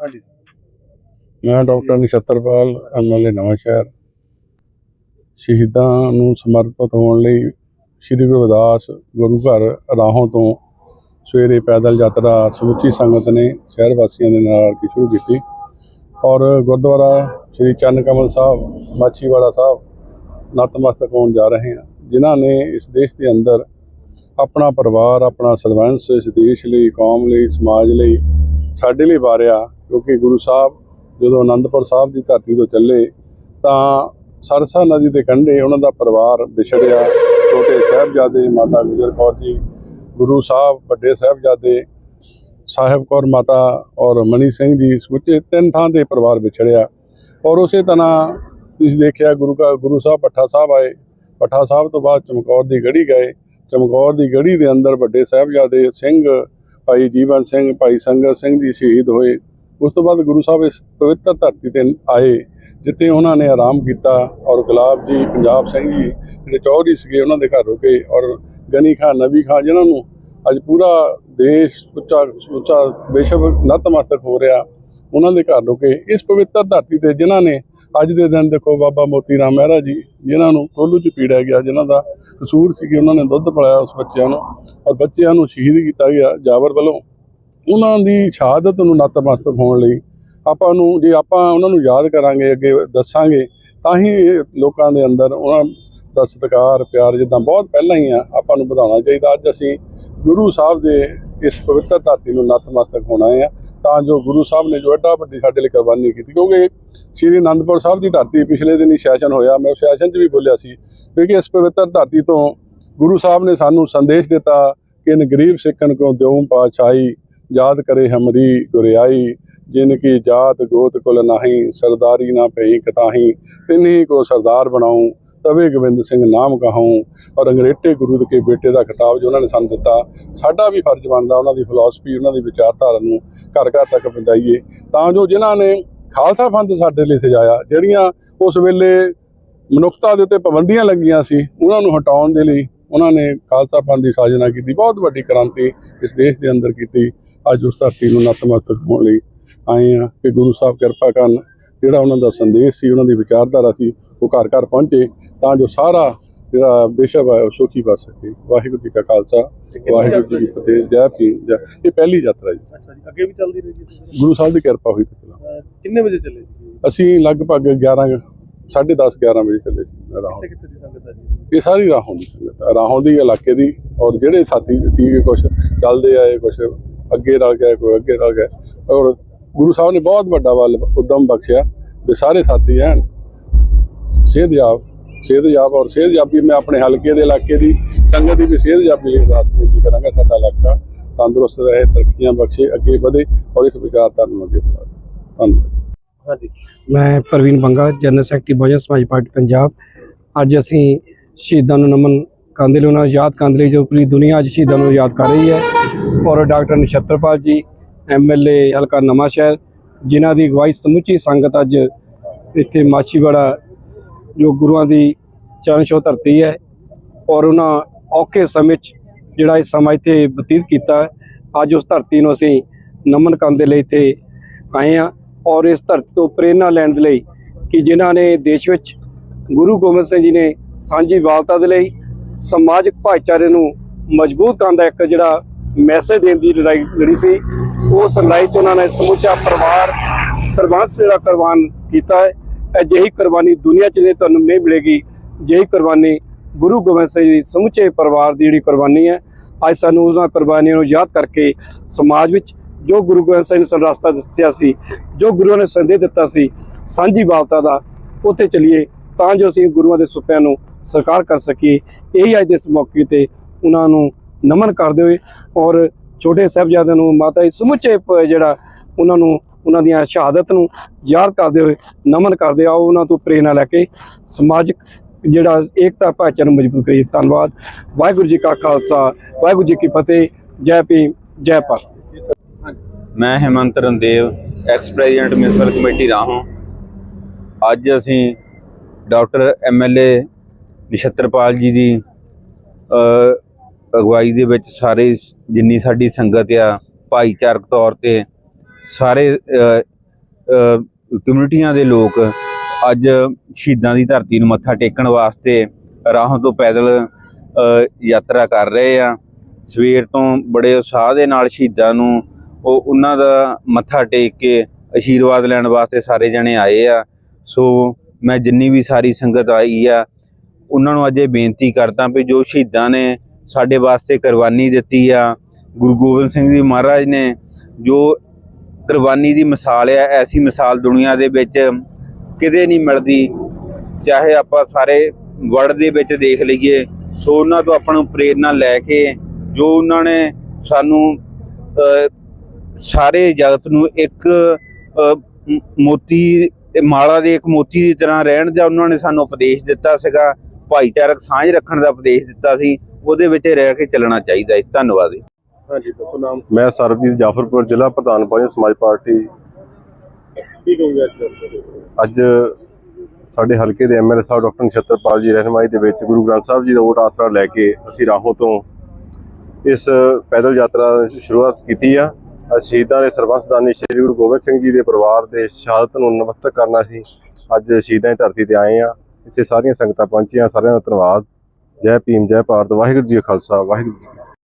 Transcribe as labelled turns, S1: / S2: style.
S1: ਹਾਂਜੀ।
S2: ਮੈਂ doctor Nachhatarpal MLA Nawanshahr ਸ਼ਹੀਦਾਂ ਨੂੰ ਸਮਰਪਿਤ ਹੋਣ ਲਈ ਸ੍ਰੀ ਗੁਰੂ ਰਵਿਦਾਸ ਗੁਰੂ ਘਰ ਰਾਹੋਂ ਤੋਂ ਸਵੇਰੇ ਪੈਦਲ ਯਾਤਰਾ ਸਮੁੱਚੀ ਸੰਗਤ ਨੇ ਸ਼ਹਿਰ ਵਾਸੀਆਂ ਦੇ ਨਾਲ ਕੀ ਸ਼ੁਰੂ ਕੀਤੀ ਔਰ ਗੁਰਦੁਆਰਾ ਸ੍ਰੀ ਚਰਨ ਕਮਲ ਸਾਹਿਬ, ਮਾਛੀਵਾੜਾ ਸਾਹਿਬ ਨਤਮਸਤਕ ਹੋਣ ਜਾ ਰਹੇ ਹਾਂ। ਜਿਨ੍ਹਾਂ ਨੇ ਇਸ ਦੇਸ਼ ਦੇ ਅੰਦਰ ਆਪਣਾ ਪਰਿਵਾਰ, ਆਪਣਾ ਸਰਵੰਸ ਇਸ ਦੇਸ਼ ਲਈ, ਕੌਮ ਲਈ, ਸਮਾਜ ਲਈ ਸਾਡੇ ਲਈ ਵਾਰਿਆ। ਕਿਉਂਕਿ ਗੁਰੂ ਸਾਹਿਬ ਜਦੋਂ ਆਨੰਦਪੁਰ ਸਾਹਿਬ ਦੀ ਧਰਤੀ ਤੋਂ ਚੱਲੇ, ਤਾਂ ਸਰਸਾ ਨਦੀ ਦੇ ਕੰਢੇ ਉਹਨਾਂ ਦਾ ਪਰਿਵਾਰ ਵਿਛੜਿਆ। ਛੋਟੇ ਸਾਹਿਬਜ਼ਾਦੇ ਮਾਤਾ ਗੁਜਰ ਕੌਰ ਜੀ, ਗੁਰੂ ਸਾਹਿਬ, ਵੱਡੇ ਸਾਹਿਬਜ਼ਾਦੇ ਸਾਹਿਬ ਕੌਰ ਮਾਤਾ ਔਰ ਮਨੀ ਸਿੰਘ ਜੀ ਸਮੁੱਚੇ ਤਿੰਨ ਥਾਂ ਦੇ ਪਰਿਵਾਰ ਵਿਛੜਿਆ। ਔਰ ਉਸੇ ਤਰ੍ਹਾਂ ਤੁਸੀਂ ਦੇਖਿਆ ਗੁਰੂ ਕਾ ਗੁਰੂ ਸਾਹਿਬ ਪੱਠਾ ਸਾਹਿਬ ਆਏ। ਪੱਠਾ ਸਾਹਿਬ ਤੋਂ ਬਾਅਦ ਚਮਕੌਰ ਦੀ ਗੜੀ ਗਏ। ਚਮਕੌਰ ਦੀ ਗੜੀ ਦੇ ਅੰਦਰ ਵੱਡੇ ਸਾਹਿਬਜ਼ਾਦੇ ਸਿੰਘ, ਭਾਈ ਜੀਵਨ ਸਿੰਘ, ਭਾਈ ਸੰਗਤ ਸਿੰਘ ਜੀ ਸ਼ਹੀਦ ਹੋਏ। ਉਸ ਤੋਂ ਬਾਅਦ ਗੁਰੂ ਸਾਹਿਬ ਇਸ ਪਵਿੱਤਰ ਧਰਤੀ ਤੇ ਆਏ, ਜਿੱਥੇ ਉਹਨਾਂ ਨੇ ਆਰਾਮ ਕੀਤਾ ਔਰ ਗੁਲਾਬ ਜੀ, ਪੰਜਾਬ ਸਿੰਘ ਜੀ, ਜਿਹੜੇ ਚੌਧਰੀ ਸੀਗੇ, ਉਹਨਾਂ ਦੇ ਘਰ ਰੁਕੇ ਔਰ ਗਨੀ ਖਾਨ ਨਬੀ ਖਾਨ ਜਿਨ੍ਹਾਂ ਨੂੰ ਅੱਜ ਪੂਰਾ ਦੇਸ਼ ਉੱਚਾ ਉੱਚਾ ਵਿਸ਼ਵ ਨਤਮਸਤਕ ਹੋ ਰਿਹਾ, ਉਹਨਾਂ ਦੇ ਘਰ ਰੁਕੇ। ਇਸ ਪਵਿੱਤਰ ਧਰਤੀ ਤੇ ਜਿਨ੍ਹਾਂ ਨੇ ਅੱਜ ਦੇ ਦਿਨ ਦੇਖੋ ਬਾਬਾ ਮੋਤੀ ਰਾਮ ਮਹਿਰਾ ਜੀ, ਜਿਨ੍ਹਾਂ ਨੂੰ ਕੋਲੂ ਚ ਪੀੜਿਆ ਗਿਆ, ਜਿਨ੍ਹਾਂ ਦਾ ਕਸੂਰ ਸੀ ਕਿ ਉਹਨਾਂ ਨੇ ਦੁੱਧ ਪਿਲਾਇਆ ਉਸ ਬੱਚਿਆਂ ਨੂੰ ਔਰ ਬੱਚਿਆਂ ਨੂੰ ਸ਼ਹੀਦ ਕੀਤਾ ਗਿਆ ਜਾਬਰ ਵੱਲੋਂ। ਉਹਨਾਂ ਦੀ ਸ਼ਹਾਦਤ ਨੂੰ ਨਤਮਸਤਕ ਹੋਣ ਲਈ ਆਪਾਂ ਨੂੰ, ਜੇ ਆਪਾਂ ਉਹਨਾਂ ਨੂੰ ਯਾਦ ਕਰਾਂਗੇ, ਅੱਗੇ ਦੱਸਾਂਗੇ, ਤਾਂ ਹੀ ਲੋਕਾਂ ਦੇ ਅੰਦਰ ਉਹਨਾਂ ਦਾ ਸਤਿਕਾਰ, ਪਿਆਰ ਜਿੱਦਾਂ ਬਹੁਤ ਪਹਿਲਾਂ ਹੀ ਆ, ਆਪਾਂ ਨੂੰ ਵਧਾਉਣਾ ਚਾਹੀਦਾ। ਅੱਜ ਅਸੀਂ ਗੁਰੂ ਸਾਹਿਬ ਦੇ ਇਸ ਪਵਿੱਤਰ ਧਰਤੀ ਨੂੰ ਨਤਮਸਤਕ ਹੋਣਾ ਹੈ, ਤਾਂ ਜੋ ਗੁਰੂ ਸਾਹਿਬ ਨੇ ਜੋ ਐਡਾ ਵੱਡੀ ਸਾਡੇ ਲਈ ਕੁਰਬਾਨੀ ਕੀਤੀ। ਕਿਉਂਕਿ ਸ਼੍ਰੀ ਅਨੰਦਪੁਰ ਸਾਹਿਬ ਦੀ ਧਰਤੀ ਪਿਛਲੇ ਦਿਨ ਹੀ ਸੈਸ਼ਨ ਹੋਇਆ, ਮੈਂ ਉਸ ਸੈਸ਼ਨ 'ਚ ਵੀ ਬੋਲਿਆ ਸੀ ਕਿਉਂਕਿ ਇਸ ਪਵਿੱਤਰ ਧਰਤੀ ਤੋਂ ਗੁਰੂ ਸਾਹਿਬ ਨੇ ਸਾਨੂੰ ਸੰਦੇਸ਼ ਦਿੱਤਾ ਕਿ ਇਨ ਗਰੀਬ ਸਿੱਖਣ ਕੋ ਦਿਉ ਪਾਤਸ਼ਾਹੀ ਯਾਦ ਕਰੇ ਹਮਰੀ ਗੁਰਿਆਈ, ਜਿਨ ਕੀ ਜਾਤ ਗੋਤ ਕੁਲ ਨਾਹੀ, ਸਰਦਾਰੀ ਨਾ ਪਈ ਕਤਾਹੀ ਤਿਨਹੀ ਕੋ ਸਰਦਾਰ ਬਣਾਉ, ਤਵੇ ਗੋਬਿੰਦ ਸਿੰਘ ਨਾਮ ਕਹਾਉ, ਔਰ ਅੰਗਰੇਟੇ ਗੁਰੂ ਦੇ ਕੇ ਬੇਟੇ ਦਾ ਖਿਤਾਬ ਜੋ ਉਹਨਾਂ ਨੇ ਸਾਨੂੰ ਦਿੱਤਾ, ਸਾਡਾ ਵੀ ਫਰਜ਼ ਬਣਦਾ ਉਹਨਾਂ ਦੀ ਫਿਲਾਸਫੀ ਉਹਨਾਂ ਦੀ ਵਿਚਾਰਧਾਰਾ ਨੂੰ ਘਰ ਘਰ ਤੱਕ ਪਹੁੰਚਾਈਏ। ਤਾਂ ਜੋ ਜਿਨ੍ਹਾਂ ਨੇ ਖਾਲਸਾ ਪੰਥ ਸਾਡੇ ਲਈ ਸਜਾਇਆ, ਜਿਹੜੀਆਂ ਉਸ ਵੇਲੇ ਮਨੁੱਖਤਾ ਦੇ ਉੱਤੇ ਪਾਬੰਦੀਆਂ ਲੱਗੀਆਂ ਸੀ, ਉਹਨਾਂ ਨੂੰ ਹਟਾਉਣ ਦੇ ਲਈ ਉਹਨਾਂ ਨੇ ਖਾਲਸਾ ਪੰਥ ਦੀ ਸਾਜਨਾ ਕੀਤੀ, ਬਹੁਤ ਵੱਡੀ ਕ੍ਰਾਂਤੀ ਇਸ ਦੇਸ਼ ਦੇ ਅੰਦਰ ਕੀਤੀ। ਅੱਜ ਉਸ ਧਰਤੀ ਨੂੰ ਨਤਮਸਤਕ ਹੋਣ ਲਈ ਆਏ ਆ ਕਿ ਗੁਰੂ ਸਾਹਿਬ ਕਿਰਪਾ ਕਰਨ ਜਿਹੜਾ ਉਹਨਾਂ ਦਾ ਸੰਦੇਸ਼ ਸੀ ਉਹਨਾਂ ਦੀ ਵਿਚਾਰਧਾਰਾ ਸੀ ਉਹ ਘਰ ਘਰ ਪਹੁੰਚੇ ਤਾਂ ਜੋ ਸਾਰਾ ਜਿਹੜਾ ਵਿਸ਼ਵ ਹੈ ਉਹ ਸੁਖੀ ਬਸ ਸਕੇ। ਵਾਹਿਗੁਰੂ ਜੀ ਕਾ ਖਾਲਸਾ ਵਾਹਿਗੁਰੂ ਜੀ ਕੀ ਫਤਿਹ ਜੈ ਭੀਮ ਜੈ। ਇਹ ਪਹਿਲੀ ਯਾਤਰਾ ਜੀ।
S1: ਅੱਛਾ ਜੀ ਅੱਗੇ ਵੀ ਚੱਲਦੀ ਰਹੀ ਜੀ
S2: ਗੁਰੂ ਸਾਹਿਬ ਦੀ ਕਿਰਪਾ ਹੋਈ ਪਿਛਲਾ।
S1: ਕਿੰਨੇ ਵਜੇ ਚੱਲੇ
S2: ਅਸੀਂ ਲਗਭਗ 11 10:30 11 ਵਜੇ ਚੱਲੇ ਸੀ ਰਾਹੋਂ। ਇਹ ਸਾਰੀ ਰਾਹੋਂ ਦੀ ਸੰਗਤ। ਰਾਹੋਂ ਦੀ ਇਲਾਕੇ ਦੀ ਔਰ ਜਿਹੜੇ ਸਾਥੀ ਸੀਗੇ ਕੁਝ ਚੱਲਦੇ ਆਏ ਕੁਝ ਅੱਗੇ ਰਲ ਗਏ ਕੋਈ ਅੱਗੇ ਰਲ ਗਏ। ਔਰ ਗੁਰੂ ਸਾਹਿਬ ਨੇ ਬਹੁਤ ਵੱਡਾ ਵੱਲ ਉਦਮ ਬਖਸ਼ਿਆ ਵੀ ਸਾਰੇ ਸਾਥੀ ਐਨ। ਸਿਹਤਯਾਬ ਸਿਹਤਯਾਬ ਔਰ ਸਿਹਤਯਾਬੀ ਮੈਂ ਆਪਣੇ ਹਲਕੇ ਦੇ ਇਲਾਕੇ ਦੀ ਸੰਗਤ ਦੀ ਵੀ ਸਿਹਤਯਾਬੀ ਲਈ ਅਰਦਾਸ ਬੇਨਤੀ ਕਰਾਂਗਾ ਸਾਡਾ ਇਲਾਕਾ ਤੰਦਰੁਸਤ ਰਹੇ ਤਰੱਕੀਆਂ ਬਖਸ਼ੇ ਅੱਗੇ ਵਧੇ ਔਰ ਇਸ ਵਿਚਾਰਧਾਰਾ ਨੂੰ ਅੱਗੇ ਵਧਾਵੇ। ਧੰਨਵਾਦ।
S1: ਹਾਂਜੀ।
S3: ਮੈਂ Parveen Banga general secretary Bahujan Samaj party Punjab. ਅੱਜ ਅਸੀਂ ਸ਼ਹੀਦਾਂ ਨੂੰ ਨਮਨ ਕਰਨ ਦੇ ਲਈ ਉਹਨਾਂ ਨੂੰ ਯਾਦ ਕਰਨ ਦੇ ਲਈ ਜੋ ਪੂਰੀ ਦੁਨੀਆ ਅੱਜ ਸ਼ਹੀਦਾਂ ਨੂੰ ਯਾਦ ਕਰ ਰਹੀ ਹੈ। ਔਰ ਡਾਕਟਰ ਨਛੱਤਰਪਾਲ ਜੀ ਐਮਐਲਏ ਹਲਕਾ ਨਵਾਂਸ਼ਹਿਰ ਜਿਨ੍ਹਾਂ ਦੀ ਅਗਵਾਈ ਸਮੁੱਚੀ ਸੰਗਤ ਅੱਜ ਇੱਥੇ ਮਾਛੀਵਾੜਾ, ਜੋ ਗੁਰੂਆਂ ਦੀ ਚਰਨ ਛੋਹ ਧਰਤੀ ਹੈ ਔਰ ਉਹਨਾਂ ਔਖੇ ਸਮੇਂ 'ਚ ਜਿਹੜਾ ਇਹ ਸਮਾਂ ਇੱਥੇ ਬਤੀਤ ਕੀਤਾ ਅੱਜ ਉਸ ਧਰਤੀ ਨੂੰ ਅਸੀਂ ਨਮਨ ਕਰਨ ਦੇ ਲਈ ਇੱਥੇ ਆਏ ਹਾਂ ਔਰ ਇਸ ਧਰਤੀ ਤੋਂ ਪ੍ਰੇਰਣਾ ਲੈਣ ਦੇ ਲਈ ਕਿ ਜਿਨ੍ਹਾਂ ਨੇ ਦੇਸ਼ ਵਿੱਚ ਗੁਰੂ ਗੋਬਿੰਦ ਸਿੰਘ ਜੀ ਨੇ ਸਾਂਝੀ ਵਾਲਤਾ ਦੇ ਲਈ ਸਮਾਜਿਕ ਭਾਈਚਾਰੇ ਨੂੰ ਮਜ਼ਬੂਤ ਕਰਨ ਦਾ ਇੱਕ ਜਿਹੜਾ ਮੈਸੇਜ ਦੇਣ ਦੀ ਲੜਾਈ ਲੜੀ ਸੀ। ਉਸ ਲੜਾਈ 'ਚ ਉਹਨਾਂ ਨੇ ਸਮੁੱਚਾ ਪਰਿਵਾਰ, ਸਰਬੰਸ ਜਿਹੜਾ ਕੁਰਬਾਨ ਕੀਤਾ ਹੈ, ਅਜਿਹੀ ਕੁਰਬਾਨੀ ਦੁਨੀਆ 'ਚ ਨਹੀਂ ਤੁਹਾਨੂੰ ਨਹੀਂ ਮਿਲੇਗੀ ਜਿਹੀ ਕੁਰਬਾਨੀ ਗੁਰੂ ਗੋਬਿੰਦ ਸਿੰਘ ਜੀ ਸਮੁੱਚੇ ਪਰਿਵਾਰ ਦੀ ਜਿਹੜੀ ਕੁਰਬਾਨੀ ਹੈ, ਅੱਜ ਸਾਨੂੰ ਉਹਨਾਂ ਕੁਰਬਾਨੀਆਂ ਨੂੰ ਯਾਦ ਕਰਕੇ ਸਮਾਜ ਵਿੱਚ ਜੋ ਗੁਰੂ ਗੋਬਿੰਦ ਸਿੰਘ ਨੇ ਸਾਨੂੰ ਰਸਤਾ ਦੱਸਿਆ ਸੀ, ਜੋ ਗੁਰੂਆਂ ਨੇ ਸੰਦੇਸ਼ ਦਿੱਤਾ ਸੀ, ਸਾਂਝੀ ਬਾਲਤਾ ਦਾ, ਉੱਥੇ ਚਲੀਏ ਤਾਂ ਜੋ ਅਸੀਂ ਗੁਰੂਆਂ ਦੇ ਸੁਪਨਿਆਂ ਨੂੰ ਸਾਕਾਰ ਕਰ ਸਕੀਏ। ਇਹੀ ਅੱਜ ਦੇ ਇਸ ਮੌਕੇ ਤੇ ਉਹਨਾਂ ਨੂੰ ਨਮਨ ਕਰਦੇ ਹੋਏ ਔਰ ਛੋਟੇ ਸਾਹਿਬਜ਼ਾਦਿਆਂ ਨੂੰ ਮਾਤਾ ਜੀ ਸਮੁੱਚੇ ਜਿਹੜਾ ਉਹਨਾਂ ਨੂੰ, ਉਹਨਾਂ ਦੀਆਂ ਸ਼ਹਾਦਤ ਨੂੰ ਯਾਦ ਕਰਦੇ ਹੋਏ ਨਮਨ ਕਰਦੇ ਆਓ, ਉਹਨਾਂ ਤੋਂ ਪ੍ਰੇਰਣਾ ਲੈ ਕੇ ਸਮਾਜਿਕ ਜਿਹੜਾ ਏਕਤਾ ਭਾਈਚਾਰੇ ਨੂੰ ਮਜ਼ਬੂਤ ਕਰੀਏ। ਧੰਨਵਾਦ। ਵਾਹਿਗੁਰੂ ਜੀ ਕਾ ਖਾਲਸਾ, ਵਾਹਿਗੁਰੂ ਜੀ ਕੀ ਫਤਿਹ। ਜੈ ਭੀਮ, ਜੈ ਭਾਰਤ।
S4: ਮੈਂ Hemant Randev ex president municipal committee Rahon. ਅੱਜ ਅਸੀਂ ਡਾਕਟਰ ਐਮਐਲਏ ਨਿਸ਼ਤਰਪਾਲ ਜੀ ਦੀ ਅਗਵਾਈ ਦੇ ਵਿੱਚ ਸਾਰੇ ਜਿੰਨੀ ਸਾਡੀ ਸੰਗਤ ਆ, ਭਾਈਚਾਰਕ ਤੌਰ ਤੇ ਸਾਰੇ ਕਮਿਊਨਿਟੀਆਂ ਦੇ ਲੋਕ ਅੱਜ ਸ਼ਹੀਦਾਂ ਦੀ ਧਰਤੀ ਨੂੰ ਮੱਥਾ ਟੇਕਣ ਵਾਸਤੇ ਰਾਹੋਂ ਤੋਂ ਪੈਦਲ ਯਾਤਰਾ ਕਰ ਰਹੇ ਆ। ਸਵੇਰ ਤੋਂ ਬੜੇ ਉਤਸ਼ਾਹ ਦੇ ਨਾਲ ਸ਼ਹੀਦਾਂ ਨੂੰ ਉਹ ਉਹਨਾਂ ਦਾ ਮੱਥਾ ਟੇਕ ਕੇ ਅਸ਼ੀਰਵਾਦ ਲੈਣ ਵਾਸਤੇ ਸਾਰੇ ਜਣੇ ਆਏ ਆ। ਸੋ ਮੈਂ ਜਿੰਨੀ ਵੀ ਸਾਰੀ ਸੰਗਤ ਆਈ ਆ, ਉਹਨਾਂ ਨੂੰ ਅੱਜ ਇਹ ਬੇਨਤੀ ਕਰਦਾ ਵੀ ਜੋ ਸ਼ਹੀਦਾਂ ਨੇ ਸਾਡੇ ਵਾਸਤੇ ਕੁਰਬਾਨੀ ਦਿੱਤੀ ਆ। ਗੁਰੂ ਗੋਬਿੰਦ ਸਿੰਘ ਜੀ ਮਹਾਰਾਜ ਨੇ ਜੋ ਕੁਰਬਾਨੀ ਦੀ ਮਿਸਾਲ ਆ, ਐਸੀ ਮਿਸਾਲ ਦੁਨੀਆ ਦੇ ਵਿੱਚ ਕਿਤੇ ਨਹੀਂ ਮਿਲਦੀ। ਚਾਹੇ ਆਪਾਂ ਸਾਰੇ ਵਰਲਡ ਦੇ ਵਿੱਚ ਦੇਖ ਲਈਏ, ਸੋ ਉਹਨਾਂ ਤੋਂ ਆਪਾਂ ਨੂੰ ਪ੍ਰੇਰਣਾ ਲੈ ਕੇ ਜੋ ਉਹਨਾਂ ਨੇ ਸਾਨੂੰ ਸਾਰੇ ਜਗਤ ਨੂੰ ਇੱਕ ਮੋਤੀ, ਮਾਲਾ ਦੇ ਇੱਕ ਮੋਤੀ ਦੀ ਤਰ੍ਹਾਂ ਰਹਿਣ ਦਾ ਉਹਨਾਂ ਨੇ ਸਾਨੂੰ ਉਪਦੇਸ਼ ਦਿੱਤਾ ਸੀਗਾ। ਭਾਈਚਾਰਕ ਸਾਂਝ ਰੱਖਣ ਦਾ ਉਪਦੇਸ਼ ਦਿੱਤਾ ਸੀ। ਉਹਦੇ ਵਿੱਚ ਰਹਿ ਕੇ ਚੱਲਣਾ ਚਾਹੀਦਾ ਹੈ ਧੰਨਵਾਦ ਜੀ।
S1: ਹਾਂਜੀ ਦੱਸੋ ਨਾਮ।
S5: ਮੈਂ ਸਰਬਜੀਤ ਜਾਫਰਪੁਰ ਜ਼ਿਲ੍ਹਾ ਪ੍ਰਧਾਨ ਬਹੁਜਨ ਸਮਾਜ ਪਾਰਟੀ।
S1: ਕੀ ਕਹੋਗੇ ਅੱਜ
S5: ਸਾਡੇ ਹਲਕੇ ਦੇ ਐਮਐਲਏ ਸਾਹਿਬ ਡਾਕਟਰ ਨਛੱਤਰਪਾਲ ਜੀ ਰਹਿਨਮਾਈ ਦੇ ਵਿੱਚ ਗੁਰੂ ਗ੍ਰੰਥ ਸਾਹਿਬ ਜੀ ਦਾ ਓਟ ਆਸਰਾ ਲੈ ਕੇ ਅਸੀਂ ਰਾਹੋਂ ਤੋਂ ਇਸ ਪੈਦਲ ਯਾਤਰਾ ਦੀ ਸ਼ੁਰੂਆਤ ਕੀਤੀ ਆ। ਅੱਜ ਸ਼ਹੀਦਾਂ ਦੇ ਸਰਬੰਸਦਾਨੀ ਸ੍ਰੀ ਗੁਰੂ ਗੋਬਿੰਦ ਸਿੰਘ ਜੀ ਦੇ ਪਰਿਵਾਰ ਦੇ ਸ਼ਹਾਦਤ ਨੂੰ ਨਮਸਤਕ ਕਰਨਾ ਸੀ। ਅੱਜ ਸ਼ਹੀਦਾਂ ਦੀ ਧਰਤੀ ਤੇ ਆਏ ਆ। ਇੱਥੇ ਸਾਰੀਆਂ ਸੰਗਤਾਂ ਪਹੁੰਚੀਆਂ ਸਾਰਿਆਂ ਦਾ ਧੰਨਵਾਦ। ਜੈ ਭੀਮ ਜੈ ਭਾਰਤ ਵਾਹਿਗੁਰੂ ਜੀ ਕਾ ਖਾਲਸਾ ਵਾਹਿਗੁਰੂ ਜੀ